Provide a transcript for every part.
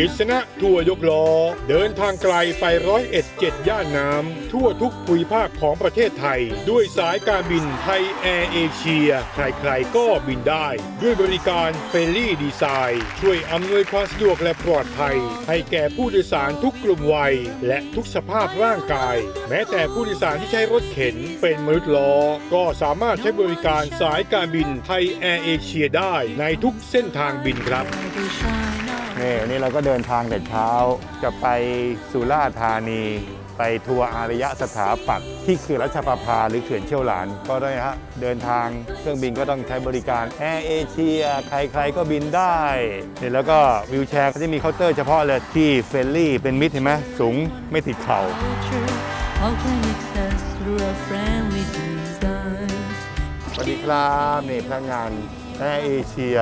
กิษณะทัวร์ยกล้อ เดินทางไกลไปร้อยเอ็ดเจ็ดย่านน้ำ ทั่วทุกภูมิภาคของประเทศไทย ด้วยสายการบินไทยแอร์เอเชีย ใครๆก็บินได้ ด้วยบริการเฟรลี่ดีไซน์ ช่วยอำนวยความสะดวกและปลอดภัย ให้แก่ผู้โดยสารทุกกลุ่มวัย และทุกสภาพร่างกาย แม้แต่ผู้โดยสารที่ใช้รถเข็นเป็นมนุษย์ล้อ ก็สามารถใช้บริการสายการบินไทยแอร์เอเชียได้ในทุกเส้นทางบินครับ นี่วันนี้เราก็เดินทางแต่เช้า จะไปสุราษฎร์ธานี ไปทัวร์อารยสถาปัตย์ที่เขื่อนรัชประภาหรือเขื่อนเชี่ยวหลาน ก็ได้ฮะเดินทางเครื่องบินก็ต้องใช้บริการแอร์เอเชียใครๆก็บินได้นี่แล้วก็วิวแชร์ก็จะมีเคาน์เตอร์เฉพาะเลยที่เฟรนลี่เป็นมิตรเห็นไหมสูงไม่ติดเข่า สวัสดีครับนี่พนักงานแอร์เอเชีย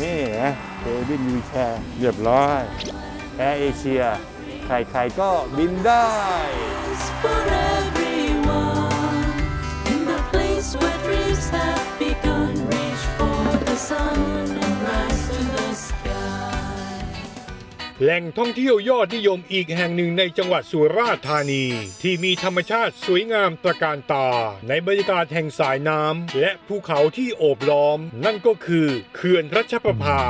นี่นะเคบินวีแชร์เรียบร้อยแอร์เอเชีย ใครๆก็บินได้ แหล่งท่องเที่ยวยอดนิยมอีกแห่งหนึ่งในจังหวัดสุราษฎร์ธานี ที่มีธรรมชาติสวยงามตระการตา ในบรรยากาศแห่งสายน้ำและภูเขาที่โอบล้อม นั่นก็คือเขื่อนรัชประภา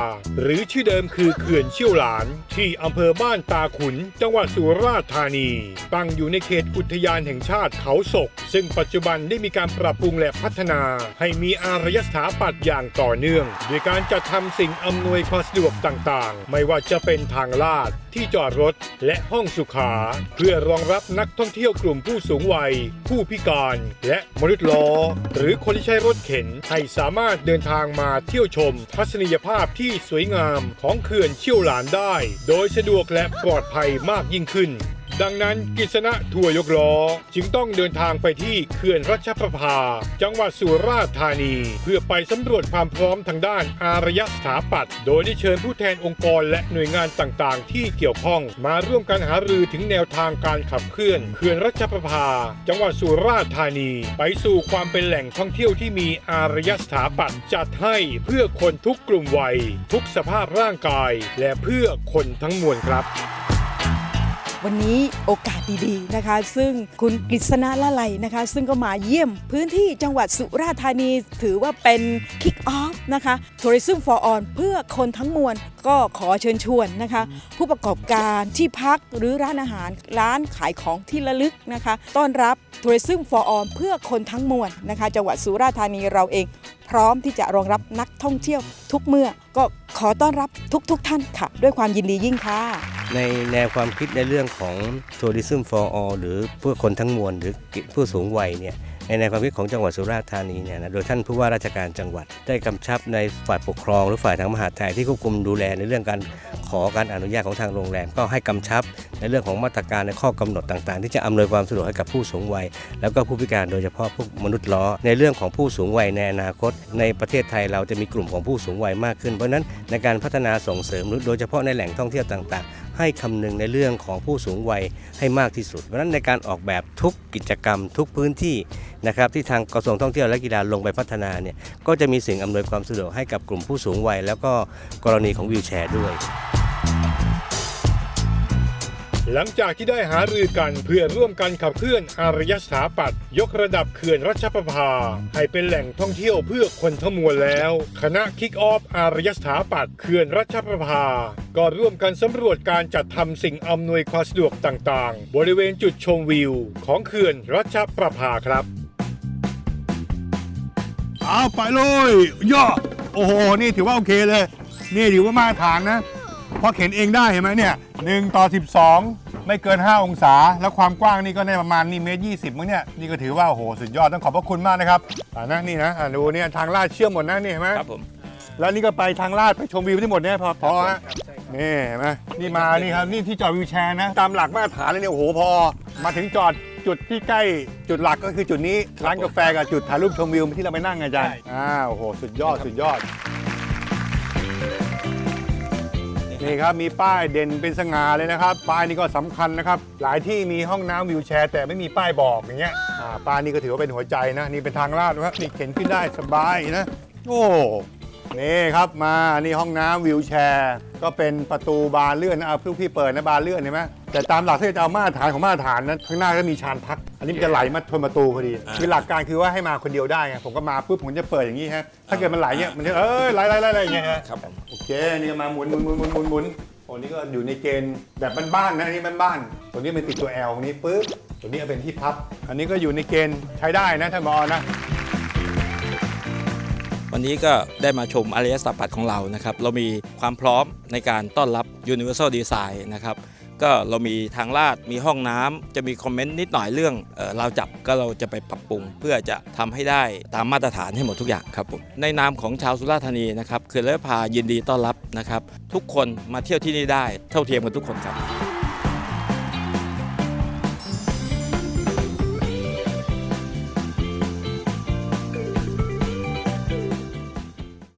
หรือชื่อเดิมคือเขื่อนเชี่ยวหลาน ที่อำเภอบ้านตาขุน จังหวัดสุราษฎร์ธานี ตั้งอยู่ในเขตอุทยานแห่งชาติเขาศก ซึ่งปัจจุบันได้มีการปรับปรุงและพัฒนา ให้มีอารยสถาปัตย์อย่างต่อเนื่อง โดยการจัดทำสิ่งอำนวยความสะดวกต่างๆ ไม่ว่าจะเป็นทางลาด ที่จอดรถ และห้องสุขา เพื่อรองรับนักท่องเที่ยวกลุ่มผู้สูงวัย ผู้พิการ และมนุษย์ล้อ หรือคนที่ใช้รถเข็นให้สามารถเดินทางมาเที่ยวชม ทัศนียภาพที่สวยงามของเขื่อนเชี่ยวหลานได้ โดยสะดวกและปลอดภัยมากยิ่งขึ้น ดังนั้นกิษณะทัวยกล้อ จึงต้องเดินทางไปที่เขื่อนรัชประภา จังหวัดสุราษฎร์ธานี เพื่อไปสำรวจความพร้อมทางด้านอารยสถาปัตย์โดยได้เชิญผู้แทนองค์กรและหน่วยงานต่างๆ ที่เกี่ยวข้อง มาร่วมกันหารือถึงแนวทางการขับเคลื่อนเขื่อนรัชประภา จังหวัดสุราษฎร์ธานี ไปสู่ความเป็นแหล่งท่องเที่ยวที่มีอารยสถาปัตย์จัดให้เพื่อคนทุกกลุ่มวัย ทุกสภาพร่างกาย และเพื่อคนทั้งมวลครับ วันนี้โอกาสดีๆนะคะ ซึ่งคุณกฤษณะละไลนะคะ ซึ่งก็มาเยี่ยมพื้นที่จังหวัดสุราษฎร์ธานีถือว่าเป็น Kick Off นะคะ Tourism for All เพื่อคนทั้งมวลก็ขอเชิญชวนนะคะ ผู้ประกอบการที่พักหรือร้านอาหารร้านขายของที่ระลึกนะคะ ต้อนรับ Tourism for All เพื่อคนทั้งมวลนะคะ จังหวัดสุราษฎร์ธานีเราเอง พร้อมที่จะรองรับนักท่องเที่ยวทุกเมื่อก็ขอต้อนรับทุกๆทท่านค่ะ ด้วยความยินดียิ่งค่ะ ในแนวความคิดในเรื่องของ Tourism for All หรือเพื่อคนทั้งมวลหรือผู้สูงวัยเนี่ยในแนวความคิดของจังหวัดสุราษฎร์ธานีเนี่ยนะโดยท่านผู้ว่าราชการจังหวัด ได้กำชับในฝ่ายปกครองหรือฝ่ายทางมหาดไทยที่ควบคุมดูแลในเรื่องการขอการอนุญาตของทางโรงแรม ก็ให้กำชับในเรื่องของมาตรการในข้อกำหนดต่างๆ ที่จะอำนวยความสะดวกให้กับผู้สูงวัย แล้วก็ผู้พิการโดยเฉพาะพวกมนุษย์ล้อ ในเรื่องของผู้สูงวัยในอนาคต ในประเทศไทยเราจะมีกลุ่มของผู้สูงวัยมากขึ้นเพราะฉะนั้นในการพัฒนาส่งเสริมหรือโดยเฉพาะในแหล่งท่องเที่ยวต่างๆ ให้คำนึงในเรื่องของผู้สูงวัยให้มากที่สุด เพราะฉะนั้นในการออกแบบทุกกิจกรรม ทุกพื้นที่นะครับที่ทางกระทรวงท่องเที่ยวและกีฬาลงไปพัฒนาเนี่ยก็จะมีสิ่งอำนวยความสะดวกให้กับกลุ่มผู้สูงวัย แล้วก็กรณีของวีลแชร์ด้วย หลังจากที่ได้หารือกันเพื่อร่วมกันขับเคลื่อนอารยสถาปัตย์ยกระดับเขื่อนรัชประภา ให้เป็นแหล่งท่องเที่ยวเพื่อคนทั้งมวลแล้ว คณะคิกออฟอารยสถาปัตย์เขื่อนรัชประภา ก็ร่วมกันสำรวจการจัดทำสิ่งอำนวยความสะดวกต่างๆ บริเวณจุดชมวิว ของเขื่อนรัชประภาครับเอาไปเลยย่อโอ้โห นี่ถือว่าโอเคเลย นี่ถือว่ามาตรฐานนะ เพราะเข็นเองได้เห็นไหมเนี่ยหนึ่งต่อ 12 ไม่เกิน 5 องศา แล้วความกว้างนี่ก็ได้ประมาณนี่เมตรยี่สิบมั้งเนี่ยนี่ก็ถือว่าโอ้โหสุดยอดต้องขอบพระคุณมากนะครับอ่านะนี่นะอ่าดูเนี่ยทางลาดเชื่อมหมดนะนี่เห็นไหมครับผมแล้วนี่ก็ไปทางลาดไปชมวิวที่หมดเนี่ยพอพอฮะนี่เห็นไหมนี่มานี่ครับนี่ที่จอดวิวแชร์นะ ตามหลักมาตรฐานเลยเนี่ยโอ้โหพอ มาถึงจอดจุดที่ใกล้จุดหลักก็คือจุดนี้ร้านกาแฟกับจุดถ่ายรูปชมวิวที่เราไปนั่งไงอาจารย์อ่าโอ้โหสุดยอดสุดยอด นี่ครับมีป้ายเด่นเป็นสง่าเลยนะครับ ป้ายนี้ก็สำคัญนะครับ หลายที่มีห้องน้ำวิวแชร์ แต่ไม่มีป้ายบอกอย่างเงี้ยอ่าป้ายนี้ก็ถือว่าเป็นหัวใจนะนี่เป็นทางลาดนะครับนี่เข็นขึ้นได้สบายนะ โอ้นี่ครับมานี่ห้องน้ำวิวแชร์ ก็เป็นประตูบานเลื่อนนะเอาลูกพี่เปิดนะบานเลื่อนเห็นไหมแต่ตามหลักถ้าจะเอามาตรฐานของมาตรฐานนั้นข้างหน้าก็มีชานพัก อันนี้มันจะไหลมาชนประตูพอดีคือหลักการคือว่าให้มาคนเดียวได้ไงผมก็มาปุ๊บผมจะเปิดอย่างนี้ฮะถ้าเกิดมันไหลเนี่ยมันจะเอ้ยไหลไหลไหลไหลอย่างเงี้ยฮะครับผมโอเคนี่มาหมุนหมุนหมุนหมุนหมุนหมุนโอ้นี่ก็อยู่ในเกณฑ์แบบบ้านๆนะอันนี้บ้านๆตัวนี้เป็นติดตัว L ตรงนี้ปุ๊บตัวนี้เป็นที่พับ อันนี้ก็อยู่ในเกณฑ์ใช้ได้นะท่านมอนะวันนี้ก็ได้มาชมอารยสถาปัตย์ของเรานะครับ เรามีความพร้อมในการต้อนรับ Universal Design นะครับ ก็เรามีทางลาดมีห้องน้ำจะมีคอมเมนต์นิดหน่อยเรื่องเอเราจับก็เราจะไปปรับปรุง เพื่อจะทำให้ได้ตามมาตรฐานให้หมดทุกอย่างครับผมในนามของชาวสุราษฎร์ธานีนะครับเขื่อนแลพายินดีต้อนรับนะครับ ทุกคนมาเที่ยวที่นี่ได้เท่าเทียมกันทุกคนครับ